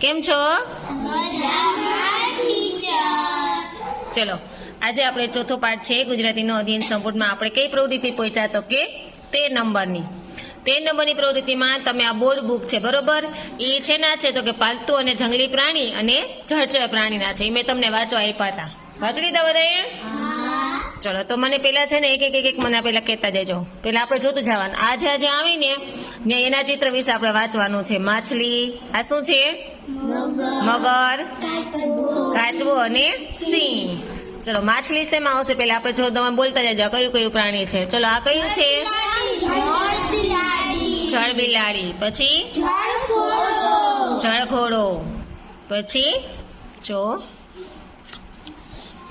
કેમ છો? ચલો આજે આપણે ચોથો પાઠ છે ગુજરાતીનો અધ્યયન સંપૂર્ણમાં આપણે કઈ પ્રવૃત્તિ પહોંચ્યા તો કે તેર નંબરની. તેર નંબરની પ્રવૃત્તિમાં તમે આ બોર્ડ બુક છે બરોબર? એ છે ના છે તો કે પાલતુ અને જંગલી પ્રાણી અને જળચર પ્રાણીના છે. એ મેં તમને વાંચવા આપ્યા હતા. વાંચી લીધા બધાએ? ચલો તો મને પેલા છે ને એક એક એક મને પેલા કહેતા દેજો. પેલા આપણે જોતું જવાનું. આ જે આજે આવીને ને એના ચિત્ર વિશે આપણે વાંચવાનું છે. માછલી આ શું છે? મગર. કાચબો અને સિંહ. ચલો માછલી શેમાં આવશે પેલા આપણે જો તમે બોલતા જજો. કયું કયું પ્રાણી છે? ચલો આ કયું છે? જળ બિલાડી પછી? જળ ઘોડો પછી? જો.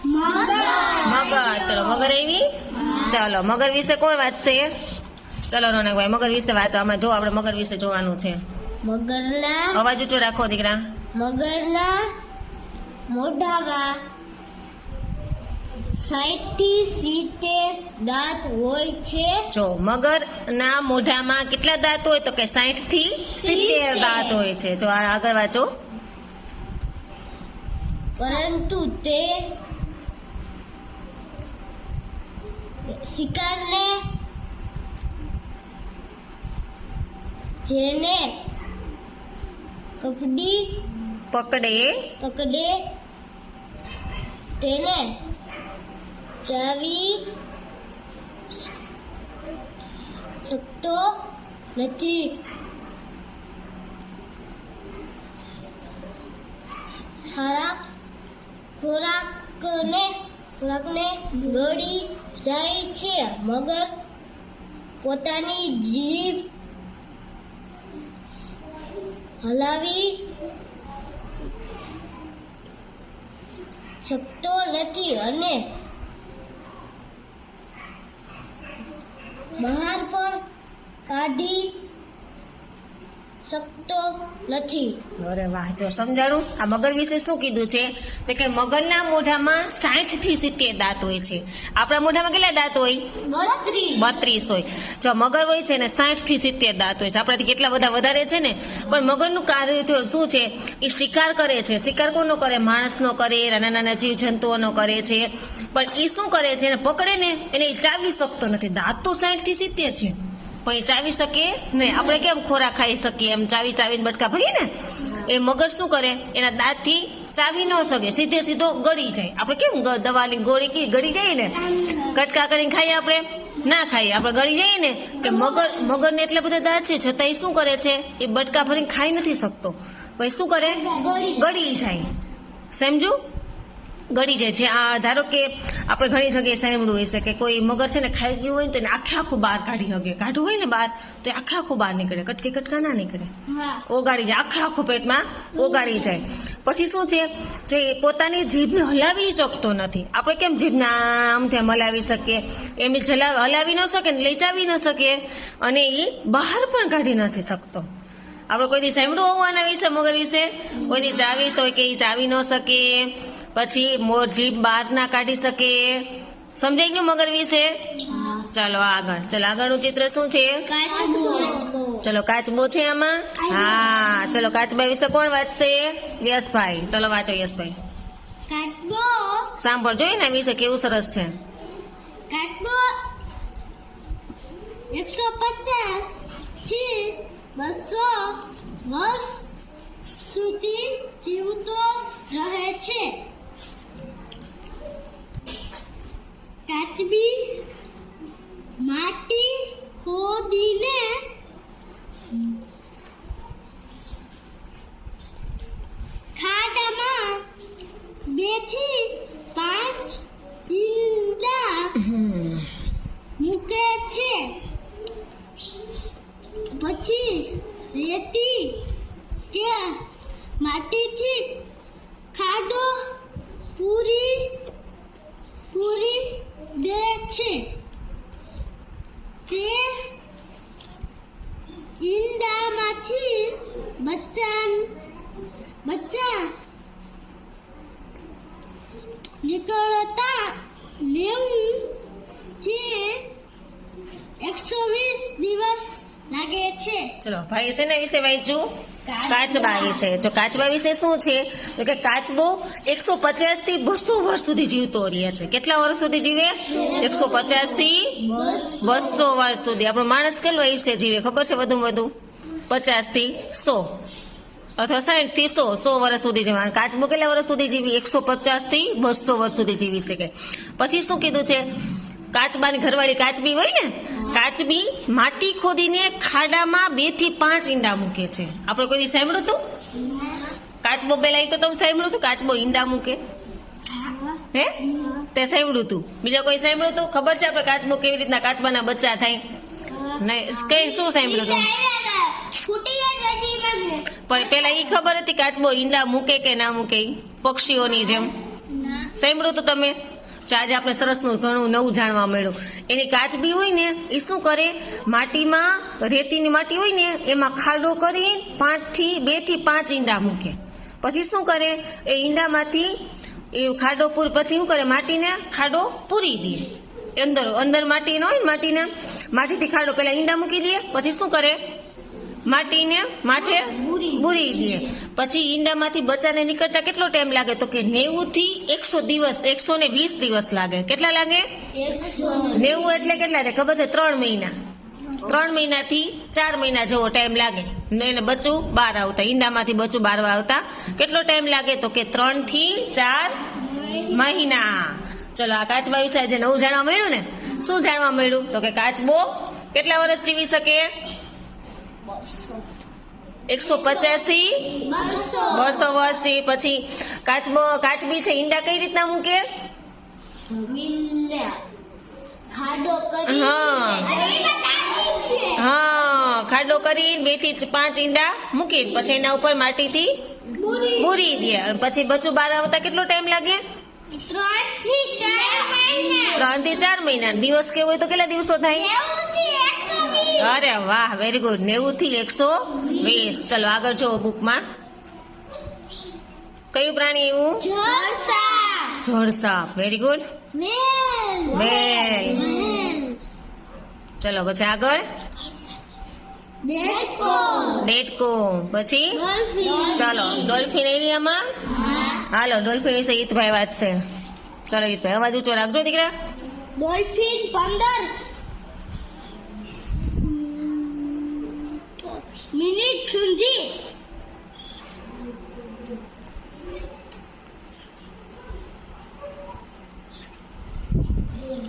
મગર. ચલો મગર આવી ચાલો મગર વિશે કોઈ વાત છે? ચલો રોનકભાઈ મગર વિશે વાત આમાં જો આપણે મગર વિશે જોવાનું છે. મગરના અવાજ ઊંચો રાખો દીકરા. મગરના મોઢામાં સાઠથી સિત્તેર દાંત હોય છે. જો મગરના મોઢામાં કેટલા દાંત હોય? તો કે સાઠથી સિત્તેર. દાંત હોય છે. જો આગળ વાંચો. પરંતુ તે શિકારને જેને કપડી પકડે. પકડે તેને ચાવી શકતો નથી. ખોરાક ખોરાકને ખોરાકને ગળી જાય છે મગર પોતાની જીભ હલાવી શકતો નથી અને બહાર પણ કાઢી શકતો નથી. અરે વાહ જો સમજાણું? આ મગર વિશે શું કીધું છે? તો કે મગરના મોઢામાં સાઠથી સિત્તેર દાંત હોય છે. આપણા મોઢામાં કેટલા દાંત હોય? બત્રીસ. હોય. જો મગર હોય છે ને સાઠથી સિત્તેર દાંત હોય છે. આપણાથી કેટલા બધા વધારે છે ને? પણ મગરનું કાર્ય જો શું છે? એ શિકાર કરે છે. શિકાર કોનો કરે? માણસનો કરે નાના નાના જીવ જંતુઓનો કરે છે. પણ એ શું કરે છે? એને પકડે ને એને ચાવી શકતો નથી. દાંત તો સાઠથી સિત્તેર છે. પણ એ ચાવી શકે નહીં આપણે કેમ ખોરાક ખાઈ શકીએ? એમ ચાવી ચાવીને બટકા ભરીએ ને, એ મગર શું કરે? એના દાંતથી ચાવી ન શકે, સીધે સીધો ગળી જાય. આપણે કેમ દવાની ગોળી કી ગળી જાય ને? કટકા કરીને ખાઈએ આપણે? ના ખાઈએ. આપણે ગળી જઈએ ને, કે મગર મગરને એટલા બધા દાંત છે, છતાં એ શું કરે છે? એ બટકા ભરીને ખાઈ નથી શકતો. પછી શું કરે? ગળી જાય. સમજુ ગળી જાય છે. આ ધારો કે આપણે ઘણી જગ્યાએ સાંભળ્યું હોય છે કે કોઈ મગર છે ને ખાઈ ગયું હોય ને તો એને આખે આખું બહાર કાઢી શકે કાઢવું હોય ને બહાર તો એ આખે આખું બહાર નીકળે. કટકે કટકા ના નીકળે. ઓગાળી જાય. આખે આખું પેટમાં ઓગાળી જાય. પછી શું છે? જે પોતાની જીભને હલાવી શકતો નથી. આપણે કેમ જીભને આમ તેમ હલાવી શકીએ? એમની જલા હલાવી ન શકે ને લેચાવી ન શકે અને એ બહાર પણ કાઢી નથી શકતો. આપણે કોઈ દી સાંભળ્યું હોવું આના વિશે મગર વિશે? કોઈ દી ચાવી તો કે એ ચાવી ન શકે. પછી મોર જીભ બહાર ના કાઢી શકે. સમજાઈ ગયું મગર વિશે? ચાલો આગળ. ચાલો આગળનું ચિત્ર શું છે? ચલો કાચબો છે આમાં? હા, ચલો કાચબા વિશે કોણ વાંચશે? યશભાઈ. ચલો વાંચો યશભાઈ. કાચબો સાંભળજો ને વિશે કેવું સરસ છે. કાચબો એકસો પચાસથી બસો વર્ષ સુધી જીવતો રહે છે. કાચબી માટી ખોદીને ખાડામાં બેથી પાંચ ઈંડા મૂકે છે પછી રેતી કે માટીથી ખાડો પૂરી પૂરી દે છે તે ઈંડામાંથી બચ્ચા બચ્ચા નીકળતા નેવું થી એકસો વીસ દિવસ લાગે છે. ચલો, ભાઈ શેના વિશે વાંચ્યું કાચબા વિશે જો કાચબા વિશે શું છે? તો કે કાચબો એકસો પચાસથી બસો વર્ષ સુધી જીવતો રહે છે. કેટલા વર્ષ સુધી જીવે? એકસો પચાસથી બસો વર્ષ સુધી. આપણો માણસ કેટલો આયુષ્ય જીવે? ખબર છે વધુ વધુ? પચાસથી સો. અથવા સાઠથી સો. સો વર્ષ સુધી જીવે કાચબો કેટલા વર્ષ સુધી જીવી? એકસો પચાસથી બસો વર્ષ સુધી જીવી શકે. પછી શું કીધું છે? કાચબાની ઘરવાળી કાચબી હોય ને કાચબી માટી ખોદીને ખાડામાં બેથી પાંચ ઈંડા મૂકે છે. આપણે કોઈ સાંભળ્યું હતું? કાચબો પેલા તો તમે સાંભળ્યું હતું? કાચબો ઈંડા મૂકે. હે? તે સાંભળ્યું હતું. બીજા કોઈ સાંભળ્યું હતું? ખબર છે આપણે કાચબો કેવી રીતના કાચબાના બચ્ચા થાય? નહીં કઈ શું સાંભળ્યું હતું? પણ પેલા ઈ ખબર હતી કાચબો ઈંડા મૂકે કે ના મૂકે? પક્ષીઓની જેમ. સાંભળ્યું તો તમે? આજે આપણે સરસનું ઘણું નવું જાણવા મળ્યું. એની કાચબી હોય ને એ શું કરે? માટીમાં, રેતીની માટી હોય ને, એમાં ખાડો કરી પાંચથી બેથી પાંચ ઈંડા મૂકે. પછી શું કરે? એ ઈંડામાંથી એ ખાડો પૂર, પછી શું કરે? માટીને ખાડો પૂરી દે. અંદર અંદર માટી ન હોય માટીને, માટીથી ખાડો પહેલાં ઈંડા મૂકી દે. પછી શું કરે? માટીને? માથે? બુરી. દે. પછી ઈંડામાંથી બચ્ચાને નીકળતા કેટલો ટાઈમ લાગે? તો કે નેવું થી એકસો દિવસ એકસો ને વીસ દિવસ લાગે. કેટલા લાગે? નેવું એટલે કેટલા થાય? ખબર છે? ત્રણ મહિના. ત્રણ મહિનાથી ચાર મહિના જેવો ટાઈમ લાગે. ને એને બચ્ચું બહાર આવતા. ઈંડામાંથી બચ્ચું બહાર આવતા. કેટલો ટાઈમ લાગે? તો કે ત્રણથી ચાર મહિના. ચલો આ કાચબા વિશે આજે નવું જાણવા મળ્યું ને? શું જાણવા મળ્યું? તો કે કાચબો કેટલા વર્ષ જીવી શકે? એકસો પચાસથી બસો વર્ષથી. પછી કાચબો કાચબી છે ઈંડા કઈ રીતના મૂકે? હા. ખાડો કરી બેથી પાંચ ઈંડા મૂકી. પછી એના ઉપર માટીથી પૂરી દે. પછી બચ્ચું બહાર આવતા કેટલો ટાઈમ લાગે? ત્રણથી ચાર મહિના. દિવસ કેવો હોય તો કેટલા દિવસો થાય? અરે વાહ વેરી ગુડ નેવું થી એકસો વીસ. ચલો આગળ જો બુકમાં. કયું પ્રાણી એવું? જોડસાપ વેરી ગુડ વેલ ચલો પછી આગળ. ડેટકો પછી? ચાલો ડોલ્ફિન એરિયામાં હાલો ડોલ્ફિન વિશે ઈતભાઈ વાત છે. ચાલો ઈતભાઈ અવાજ ઊંચો રાખજો દીકરા. ડોલ્ફિન પંદર. મિનિટ સુધી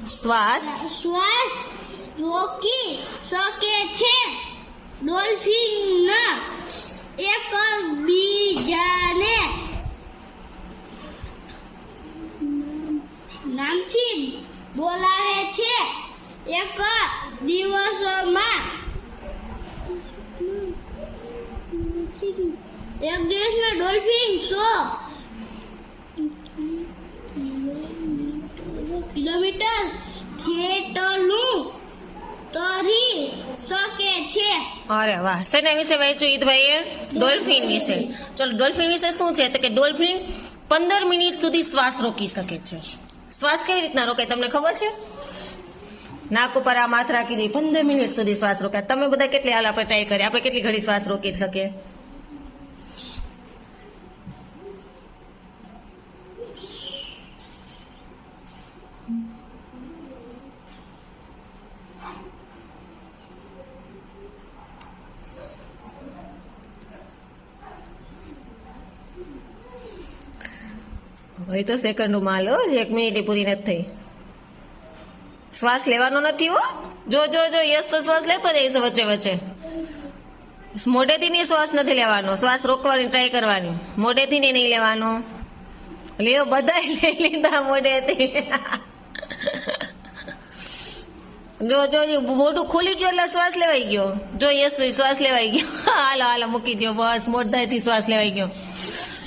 શ્વાસ શ્વાસ રોકી શકે છે ડોલ્ફિનના એક બીજાને નામથી બોલાવે છે એક દિવસમાં એક દિવસમાં ડોલ્ફિન સો. કિલોમીટર જેટલું તરી શકે છે. અરે વાહ, શેના વિશે વાંચ્યું ઈદભાઈએ? ડોલ્ફિન વિશે. ચલો, ડોલ્ફિન વિશે શું છે? તો કે ડોલ્ફિન પંદર મિનિટ સુધી શ્વાસ રોકી શકે છે. શ્વાસ કેવી રીતના રોકાય, તમને ખબર છે? નાક ઉપર આ માથ રાખી દે, પંદર મિનિટ સુધી શ્વાસ રોકાય. તમે બધા કેટલી હાલ આપણે ટ્રાય કરીએ આપણે કેટલી ઘડી શ્વાસ રોકી શકીએ? હવે તો સેકન્ડોમાં હાલો એક મિનિટ પૂરી નથી થઈ. શ્વાસ લેવાનો નથી હો. જો જો જો યસ તો શ્વાસ લેતો જઈશ વચ્ચે વચ્ચે. મોઢેથી નહીં શ્વાસ નથી લેવાનો. શ્વાસ રોકવાની ટ્રાય કરવાની. મોઢેથી નહીં લેવાનો. લ્યો બધા લઈ લીધા મોઢેથી. જો જો મોઢું ખુલી ગયું એટલે શ્વાસ લેવાઈ ગયો. જો યસ શ્વાસ લેવાઈ ગયો. હાલો હાલો, મૂકી દો બસ, મોઢાથી શ્વાસ લેવાઈ ગયો.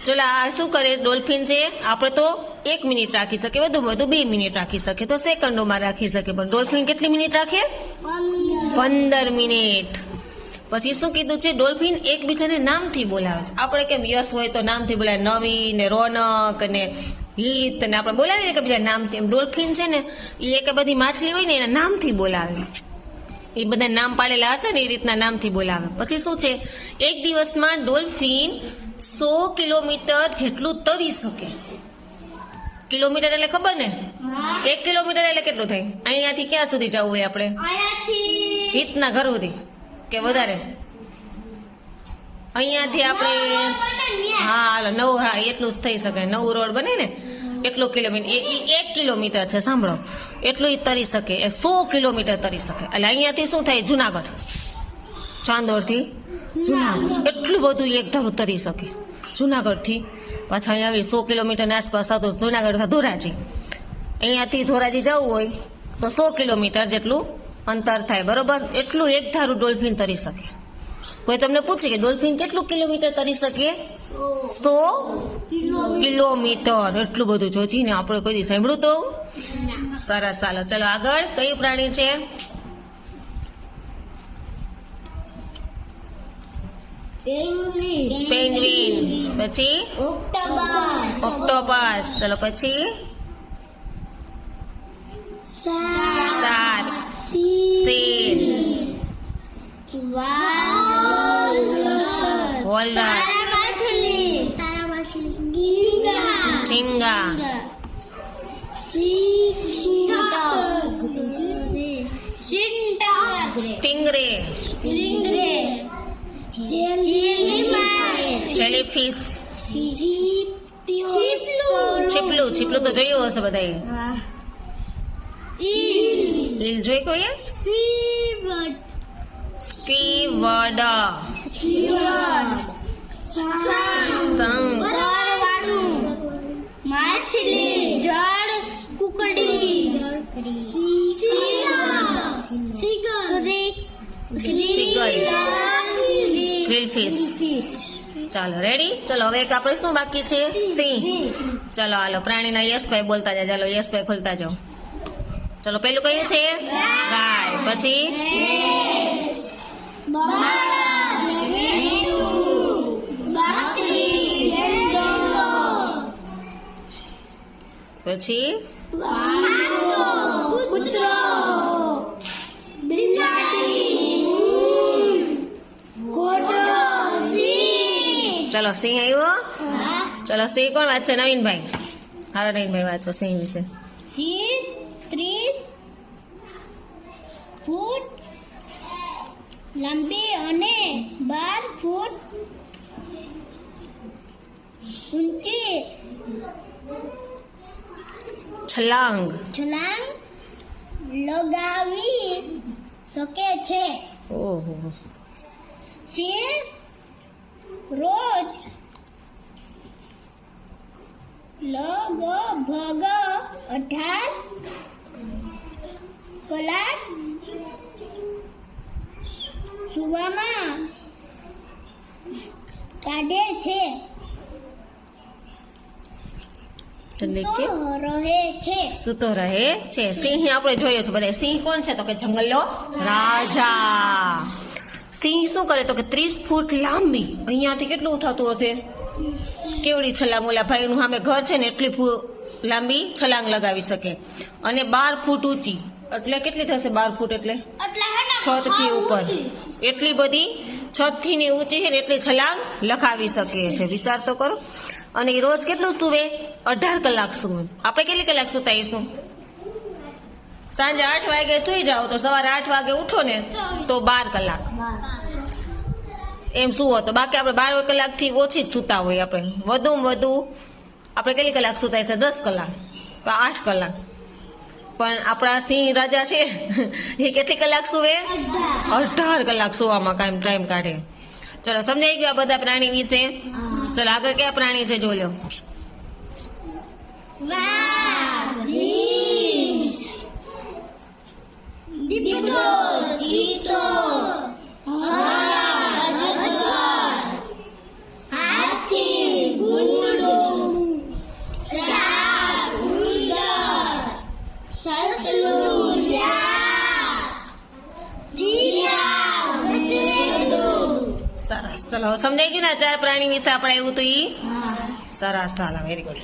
ચલો આ શું કરે? ડોલ્ફિન છે. આપણે તો એક મિનિટ રાખી શકીએ. વધુ વધુ બે મિનિટ રાખી શકીએ. તો સેકન્ડોમાં રાખી શકે પણ ડોલ્ફિન કેટલી મિનિટ રાખે? પંદર મિનિટ. પછી શું કીધું છે? ડોલ્ફિન એકબીજાને નામથી બોલાવે છે. આપણે કેમ યશ હોય તો નામથી બોલાવે નવી ને રોનક ને હિત ને આપણે બોલાવીએ કે બીજા નામથી. એમ ડોલ્ફિન છે ને એ એક બધી માછલી હોય ને, એના નામથી બોલાવે. એ બધા નામ પાડેલા હશે ને એ રીતના નામથી બોલાવે. પછી શું છે? એક દિવસમાં ડોલ્ફિન સો કિલોમીટર જેટલું તરી શકે. કિલોમીટર એટલે ખબર ને? એક કિલોમીટર એટલે કેટલું થાય? અહીંયાથી ક્યાં સુધી જવું હોય આપણે? રીતના ઘર સુધી કે વધારે? અહીંયાથી આપણે હા હાલો નવ હા એટલું જ થઈ શકે. નવું રોડ બને ને? એટલું કિલોમીટર. એક કિલોમીટર છે સાંભળો. એટલું એ તરી શકે. એ સો કિલોમીટર તરી શકે. એટલે અહીંયાથી શું થાય? જુનાગઢ. ચાંદોડથી જુનાગઢ. એટલું બધું એક ધારું તરી શકે. જુનાગઢથી પાછા અહીંયા આવી સો કિલોમીટરની આસપાસ થતું જુનાગઢ ધોરાજી. અહીંયાથી ધોરાજી જવું હોય તો સો કિલોમીટર જેટલું અંતર થાય બરોબર? એટલું એક ધારું ડોલ્ફિન તરી શકે. કોઈ તમને પૂછે કે ડોલ્ફિન કેટલું કિલોમીટર તરી શકે? સો કિલોમીટર. એટલું બધું જોજી ને આપણે કોઈ સાંભળ્યું તો? સરસ ચાલો ચલો આગળ. કયું પ્રાણી છે? પેંગ્વિન પેંગ્વિન પછી? ઓક્ટોપસ ચલો પછી? સાર સીલ વોલરસ ઝીંગા સ્ટિંગરે જેલીફિશ છીપલું છીપલું તો જોયું હશે બધાએ લીલ જોઈ કોઈએ સ્કીવર્ડ શંખ માછલી જળ કુકડી ગ્રીલફિશ ચાલો રેડી ચલો, હવે એક આપણે શું બાકી છે? સિંહ. ચલો, હાલો, પ્રાણીના યશભાઈ બોલતા જાય. ચાલો યશભાઈ ખોલતા જાઓ. ચલો, પેલું કયું છે? ગાય. પછી? પછી? ચલો સિંહ આવ્યો? ચલો સિંહ કોણ વાંચશે નવીનભાઈ. હાલો નવીનભાઈ વાંચો સિંહ વિશે. ત્રીસ ફૂટ લાંબી અને બાર ફૂટ ઊંચી છલાંગ. છલાંગ લગાવી શકે છે. ઓહો. સિંહ રોજ લગભગ અઢાર કલાક સુવામાં કાઢે છે એટલે તો રહે છે. સૂતો રહે છે. સિંહ આપણે જોઈએ છે. બધા સિંહ કોણ છે? તો કે જંગલનો રાજા. સિંહ શું કરે? તો કે ત્રીસ ફૂટ લાંબી. અહીંયાથી કેટલું થતું હશે? કેવડી છલાંગ ઓલા ભાઈનું સામે ઘર છે ને એટલી ફૂ લાંબી છલાંગ લગાવી શકે. અને બાર ફૂટ ઊંચી. એટલે કેટલી થશે બાર ફૂટ એટલે? છતથી ઉપર. એટલી બધી છતથી ને ઊંચી છે ને એટલી છલાંગ લખાવી શકે છે. વિચાર તો કરો. અને એ રોજ કેટલું સુવે? અઢાર કલાક સુવે. આપણે કેટલી કલાક સુતાઈશું? સાંજે આઠ વાગે સુઈ જાઓ તો સવારે આઠ વાગે ઉઠો ને તો બાર કલાક. એમ સુવો તો બાકી આપણે બાર કલાકથી ઓછી જ સૂતા હોય આપણે. વધુમાં વધુ આપણે કેટલી કલાક સુતાય છે દસ કલાક. તો આઠ કલાક. પણ આપણા સિંહ રાજા છે, એ કેટલી કલાક સુવે? અઢાર કલાક સુવામાં કાંઈ ટાઈમ કાઢે. ચલો, સમજાઈ ગયું બધા પ્રાણી વિશે? ચલો, આગળ કયા પ્રાણી છે જોઈ લો. ને ચાર પ્રાણી વિશે આપણે એવું હતું ઈ? સરસ ચાલો વેરી ગુડ